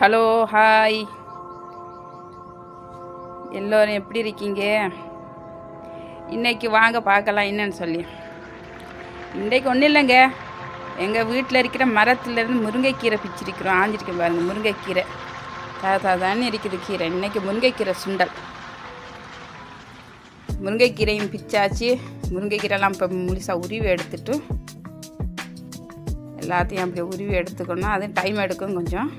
Hello hi. எல்லோரும் எப்படி இருக்கீங்க? இன்னைக்கு வாங்க பார்க்கலாம் என்னன்னு சொல்லி. இன்றைக்கு ஒன்றும் இல்லைங்க. எங்கள் வீட்டில் இருக்கிற மரத்துலேருந்து முருங்கைக்கீரை பிச்சிருக்கிறோம். ஆஞ்சிருக்கேன் பாருங்கள் முருங்கைக்கீரை. தாத்தா தானே இருக்குது கீரை. இன்னைக்கு முருங்கைக்கீரை சுண்டல். முருங்கைக்கீரையும் பிச்சாச்சு. முருங்கைக்கீரைலாம் இப்போ முழுசாக உருவி எடுத்துட்டு எல்லாத்தையும் அப்படி உருவி எடுத்துக்கணும். அது டைம் எடுக்கும் கொஞ்சம்.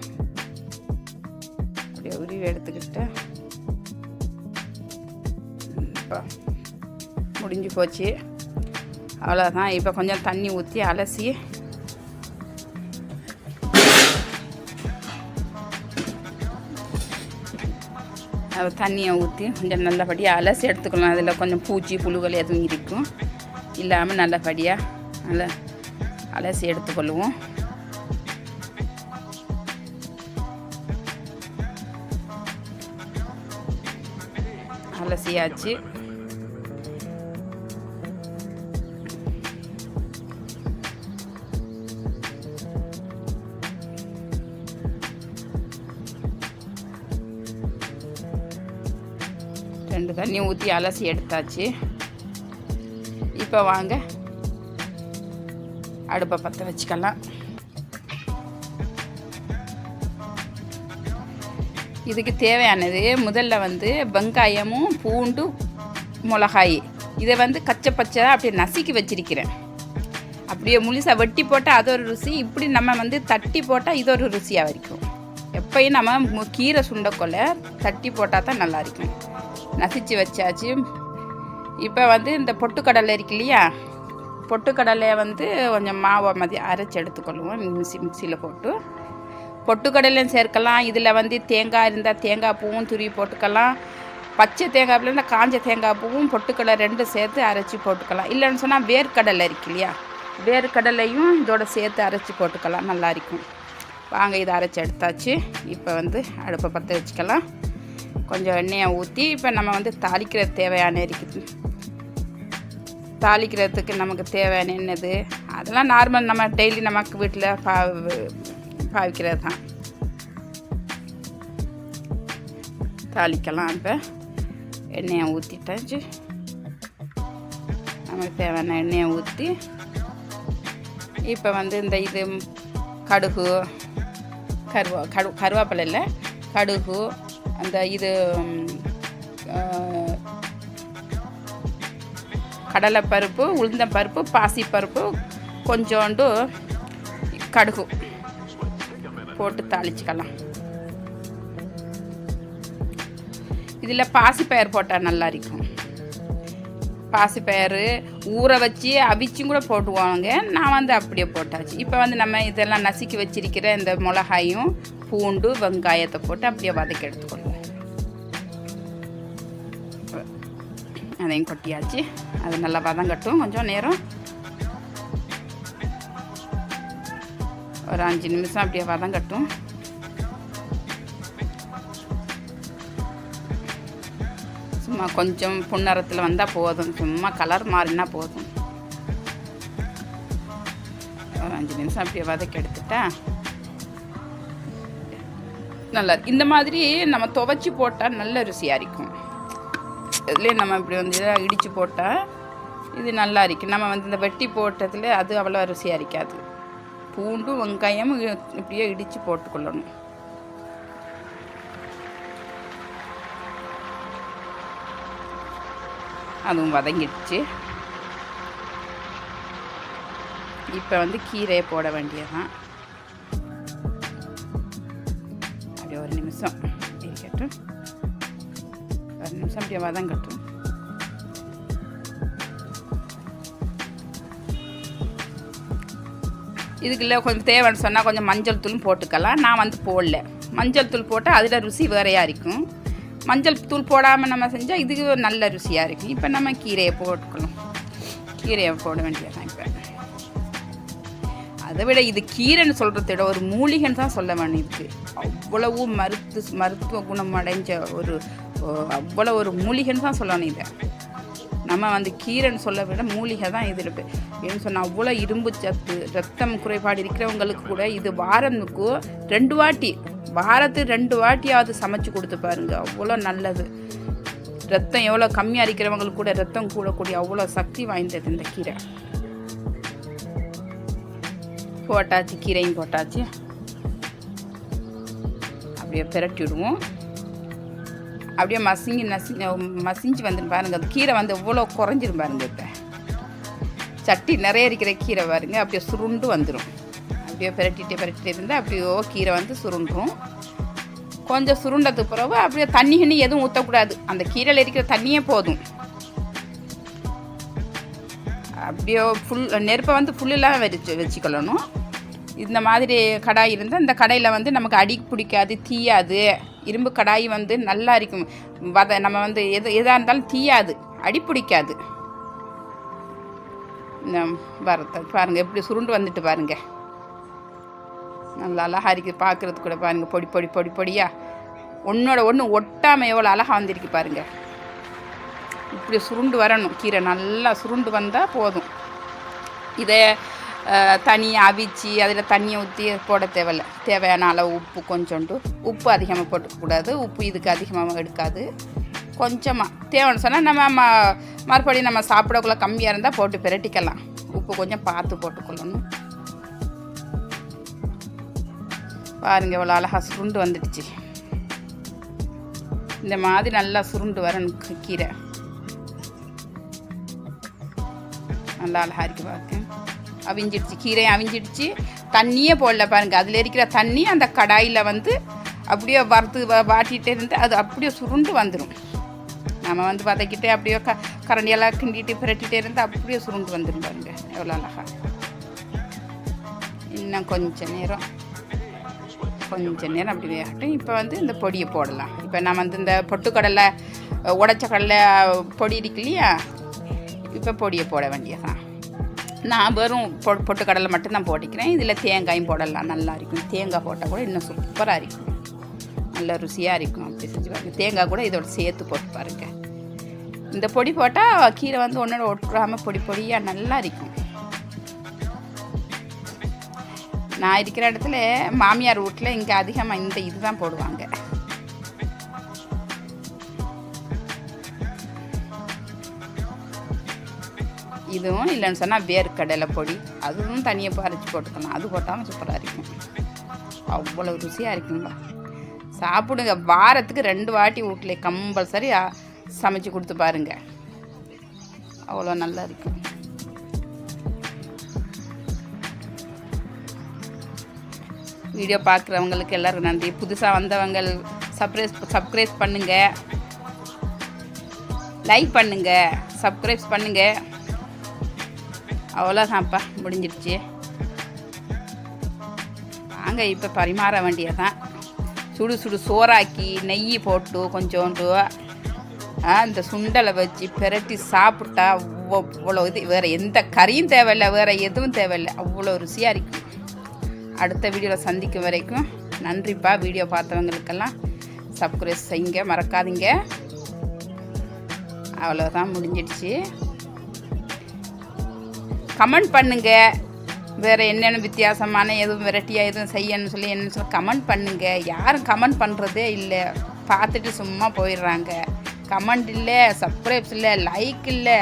அப்படியே உருவி எடுத்துக்கிட்டு இப்போ முடிஞ்சு போச்சு. அவ்வளோதான் இப்போ கொஞ்சம் தண்ணி ஊற்றி அலசி தண்ணியை ஊற்றி கொஞ்சம் நல்லபடியாக அலசி எடுத்துக்கலாம். அதில் கொஞ்சம் பூச்சி புழுகள் எதுவும் இருக்கும். இல்லாமல் நல்லபடியாக நல்லா அலசி எடுத்துக்கொள்ளுவோம். அலசியாச்சு ரெண்டு தண்ணி ஊற்றி அலசி எடுத்தாச்சு. இப்போ வாங்க. அடுப்பை பற்ற வச்சுக்கலாம். இதுக்கு தேவையானது முதல்ல வந்து வெங்காயமும் பூண்டு மிளகாய். இதை வந்து கச்சை பச்சை அப்படியே நசுக்கி வச்சிருக்கிறேன். அப்படியே முழுசாக வெட்டி போட்டால் அது ஒரு ருசி. இப்படி நம்ம வந்து தட்டி போட்டால் இது ஒரு ருசியாக இருக்கும். எப்பயும் நம்ம கீரை சுண்டக்கொள்ள தட்டி போட்டால் தான் நல்லா இருக்கும். நசிச்சு வச்சாச்சு. இப்போ வந்து இந்த பொட்டுக்கடலை இருக்கு இல்லையா? பொட்டுக்கடலையை வந்து கொஞ்சம் மாவை மதி அரைச்சி எடுத்துக்கொள்வோம். மிக்சி மிக்சியில் போட்டு. பொட்டுக்கடலையும் சேர்க்கலாம். இதில் வந்து தேங்காய் இருந்தால் தேங்காய் பூவும் துருவி போட்டுக்கலாம். பச்சை தேங்காய் இல்லைன்னா காஞ்ச தேங்காய் பூவும் பொட்டுக்கடலை ரெண்டும் சேர்த்து அரைச்சி போட்டுக்கலாம். இல்லைன்னு சொன்னால் வேர்க்கடலை இருக்கு இல்லையா? வேர்க்கடலையும் இதோட சேர்த்து அரைச்சி போட்டுக்கலாம். நல்லா இருக்கும். வாங்க இதை அரைச்சி எடுத்தாச்சு. இப்போ வந்து அடுப்பை பற்ற வச்சுக்கலாம். கொஞ்சம் எண்ணெயை ஊற்றி இப்போ நம்ம வந்து தாளிக்கிற தேவையான இருக்குது தாளிக்கிறதுக்கு நமக்கு தேவையான என்னது? அதெல்லாம் நார்மல் நம்ம டெய்லி நமக்கு வீட்டில் பா பாவிக்கிறது தான் தாளிக்கலாம் இப்போ. எண்ணெயை ஊற்றிட்டாச்சு நம்மளுக்கு தேவையான எண்ணெயை ஊற்றி இப்போ வந்து இந்த இது கடுகு கருவா கடு கருவேப்பிலை இல்லை கடுகு அந்த இது கடலைப்பருப்பு உளுந்தம்பருப்பு பாசிப்பருப்பு கொஞ்சோண்டு கடுகு. போட்டு தாளிச்சுக்கலாம். இதில் பாசிப்பயர் போட்டால் நல்லா இருக்கும் பாசிப்பயிறு ஊற வச்சு அவிச்சும் கூட போட்டுவாங்க. நான் வந்து அப்படியே போட்டாச்சு. இப்போ வந்து நம்ம இதெல்லாம் நசுக்கி வச்சிருக்கிற இந்த மிளகாயும் பூண்டு வெங்காயத்தை போட்டு அப்படியே வதக்கி எடுத்துக்கொள்வோம். அதையும் கொட்டியாச்சு. அது நல்லா வதங்கட்டும். கொஞ்சம் நேரம் ஒரு அஞ்சு நிமிஷம் அப்படியே வதங்கட்டும் சும்மா கொஞ்சம் புன்னரத்தில் வந்தால் போதும். சும்மா கலர் மாறினா போதும். ஒரு அஞ்சு நிமிஷம் அப்படியே வதக்கி எடுத்துட்டா. நல்லா இந்த மாதிரி நம்ம துவைச்சி போட்டால் நல்ல ருசியாக இருக்கும். இதுலேயே நம்ம இப்படி வந்து இதை இடித்து போட்டால் இது நல்லா இருக்கும். நம்ம வந்து இந்த வெட்டி போட்டதில் அது அவ்வளோ ருசியாக இருக்காது. பூண்டும் வெங்காயம் இப்படியே இடித்து போட்டுக்கொள்ளணும். அதுவும் வதங்கிடுச்சு. இப்போ வந்து கீரையை போட வேண்டியதுதான். அப்படியே ஒரு நிமிஷம். இருக்கட்டும். ஒரு நிமிஷம் அப்படியே வதங்கட்டும். இதுக்குள்ளே கொஞ்சம் தேவைன்னு சொன்னால் கொஞ்சம் மஞ்சள் தூள் போட்டுக்கலாம். நான் வந்து போடல. மஞ்சள் தூள் போட்டால் அதில் ருசி வேறையாக இருக்கும். மஞ்சள் தூள் போடாமல் நம்ம செஞ்சால் இதுக்கு நல்ல ருசியாக இருக்கும். இப்போ நம்ம கீரையை போட்டுக்கலாம். கீரையை போட வேண்டியதான் இப்போ. அதை விட இது கீரைன்னு சொல்கிறத விட ஒரு மூலிகைன்னு தான் சொல்ல வேணும் இதுக்கு. அவ்வளவு மருத்து மருத்துவ குணம் அடைஞ்ச ஒரு அவ்வளோ ஒரு மூலிகைன்னு தான் சொல்லணும் இதை. நம்ம வந்து கீரைன்னு சொல்ல விட மூலிகை தான் இது இருக்குது ஏன்னு சொன்னால் அவ்வளோ இரும்பு சத்து ரத்தம் குறைபாடு இருக்கிறவங்களுக்கு கூட இது வாரத்துக்கு ரெண்டு வாட்டி வாரத்துக்கு ரெண்டு வாட்டியாவது சமைச்சு கொடுத்து பாருங்கள் அவ்வளோ நல்லது. ரத்தம் எவ்வளோ கம்மியாக இருக்கிறவங்களுக்கு கூட ரத்தம் கூடக்கூடிய அவ்வளோ சக்தி வாய்ந்தது இந்த கீரை. போட்டாச்சு கீரையும் போட்டாச்சு. அப்படியே பிரட்டி விடுவோம். அப்படியே மசிங்கி நசி மசிஞ்சு வந்து பாருங்க. அந்த கீரை வந்து எவ்வளோ குறைஞ்சிரும் பாருங்க இப்போ. சட்டி நிறைய இருக்கிற கீரை பாருங்க. அப்படியே சுருண்டு வந்துடும் அப்படியே பிரட்டிட்டே பிரட்டிட்டே இருந்தால் அப்படியோ கீரை வந்து சுருண்டுரும் கொஞ்சம் சுருண்டதுக்கு பிறகு அப்படியே தண்ணி கிண்ணி எதுவும் ஊற்றக்கூடாது அந்த கீரையில் இருக்கிற தண்ணியே போதும். அப்படியே ஃபுல் நெருப்பை வந்து ஃபுல்லாக வச்சு வச்சுக்கொள்ளணும். இந்த மாதிரி கடாய் இருந்தால் இந்த கடையில் வந்து நமக்கு அடி பிடிக்காது தீயாது. இரும்பு கடாய் வந்து நல்லா இருக்கும். வத நம்ம வந்து எது எதாக இருந்தாலும் தீயாது. அடிப்பிடிக்காது இந்த பாருங்கள் எப்படி சுருண்டு வந்துட்டு பாருங்கள் நல்லா அழகாக இருக்குது பார்க்குறது கூட பாருங்கள் பொடி பொடி பொடி பொடியாக ஒன்றோட ஒன்று ஒட்டாமல் எவ்வளோ அழகாக வந்திருக்கு பாருங்கள் இப்படி சுருண்டு வரணும். கீரை நல்லா சுருண்டு வந்தால் போதும். இதை தனியாக அவிச்சு அதில் தண்ணியை ஊற்றி போட தேவையில்ல. தேவையான அளவு உப்பு கொஞ்சோண்டு. உப்பு அதிகமாக போட்டுக்கூடாது. உப்பு இதுக்கு அதிகமாக எடுக்காது. கொஞ்சமாக தேவைன்னு சொன்னால் நம்ம ம மறுபடியும் நம்ம சாப்பிடக்குள்ளே கம்மியாக இருந்தால் போட்டு பிரட்டிக்கலாம். உப்பு கொஞ்சம் பார்த்து போட்டுக்கொள்ளணும். பாருங்கள் இவ்வளோ அழகாக சுருண்டு வந்துடுச்சு. இந்த மாதிரி நல்லா சுருண்டு வரணும் கீரை. நல்லா அழகாக இருக்கு பார்க்க அவிஞ்சிடுச்சு கீரை அவிஞ்சிடுச்சு. தண்ணியே போடல பாருங்கள் அதில் இருக்கிற தண்ணி அந்த கடாயில் வந்து அப்படியே வறுத்து வ- வாட்டிகிட்டே இருந்து அது அப்படியே சுருண்டு வந்துடும் நம்ம வந்து வதக்கிட்டு அப்படியே க கரண்டியெல்லாம் கிண்டிட்டு பிரட்டிகிட்டே இருந்து அப்படியே சுருண்டு வந்துடும் பாருங்க. எவ்வளோ அழகா. இன்னும் கொஞ்ச நேரம். கொஞ்ச நேரம் அப்படி வேகட்டும். இப்போ வந்து இந்த பொடியை போடலாம். இப்போ நம்ம வந்து இந்த பொட்டுக்கடலை உடச்ச கடலை பொடி இருக்கு இல்லையா? இப்போ பொடியை போட வேண்டியதான் நான் வெறும் பொ பொட்டுக்கடலை மட்டும்தான் போட்டிக்கிறேன். இதில் தேங்காயும் போடலாம். நல்லா இருக்கும். தேங்காய் போட்டால் கூட இன்னும் சூப்பராக இருக்கும். நல்ல ருசியாக இருக்கும். அப்படி செஞ்சு பாருங்க. தேங்காய் கூட இதோட சேர்த்து போட்டு பாருங்க. இந்த பொடி போட்டால் கீரை வந்து ஒன்றோட ஒட்டுறாமல் பொடி பொடியாக நல்லா இருக்கும். நான் இருக்கிற இடத்துல மாமியார் வீட்டில் இங்கே அதிகமாக இந்த இதுதான் போடுவாங்க. இதுவும் இல்லைன்னு சொன்னால் வேர்க்கடலை பொடி அதுவும் தனியாக அரைச்சி போட்டுக்கலாம் அது போட்டாலும் சூப்பராக இருக்கும். அவ்வளோ ருசியாக இருக்குங்களா சாப்பிடுங்க. வாரத்துக்கு ரெண்டு வாட்டி வீட்டில் கம்பல்சரி சமைச்சு கொடுத்து பாருங்க. அவ்வளோ நல்லா இருக்கும். வீடியோ பார்க்குறவங்களுக்கு எல்லோரும் நன்றி. புதுசாக வந்தவங்க சப்ரைஸ் சப்ஸ்கிரைப் பண்ணுங்கள் லைக் பண்ணுங்கள் சப்ஸ்கிரைப் பண்ணுங்கள் அவ்வளோதான்ப்பா முடிஞ்சிருச்சு வாங்க இப்போ பரிமாற வேண்டியதான் சுடு சுடு சோறாக்கி நெய் போட்டு கொஞ்சோண்டு ஆ, இந்த சுண்டலை வச்சு பிரட்டி சாப்பிட்டா அவ்வளோ இது. வேறு எந்த கறியும் தேவையில்லை வேறு எதுவும் தேவையில்லை. அவ்வளோ ருசியாக இருக்கும் அடுத்த வீடியோவில் சந்திக்கும் வரைக்கும் நன்றிப்பா. வீடியோ பார்த்தவங்களுக்கெல்லாம் சப்ஸ்கிரைப் செய்யுங்க மறக்காதீங்க. அவ்வளோதான் முடிஞ்சிடுச்சு. கமெண்ட் பண்ணுங்க. வேறு என்னென்ன வித்தியாசமான எதுவும் வெரைட்டியாக எதுவும் செய்யணும்னு சொல்லி என்னன்னு சொல்லி கமெண்ட் பண்ணுங்க. யாரும் கமெண்ட் பண்ணுறதே இல்லை. பார்த்துட்டு சும்மா போயிடுறாங்க. கமெண்ட் இல்லை சப்ஸ்கிரைப்ஸ் இல்லை லைக் இல்லை.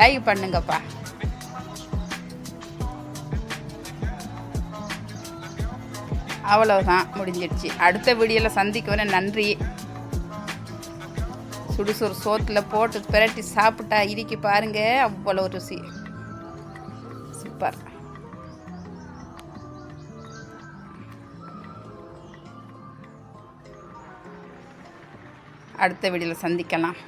லைக் பண்ணுங்கப்பா. அவ்வளோதான் முடிஞ்சிடுச்சு. அடுத்த வீடியோவில் சந்திக்க வர நன்றி. சுடுசுறு சோத்தில் போட்டு பிரட்டி சாப்பிட்டா இறுக்கி பாருங்க. அவ்வளோ ருசி. சூப்பர் அடுத்த வீடியோவில் சந்திக்கலாம்.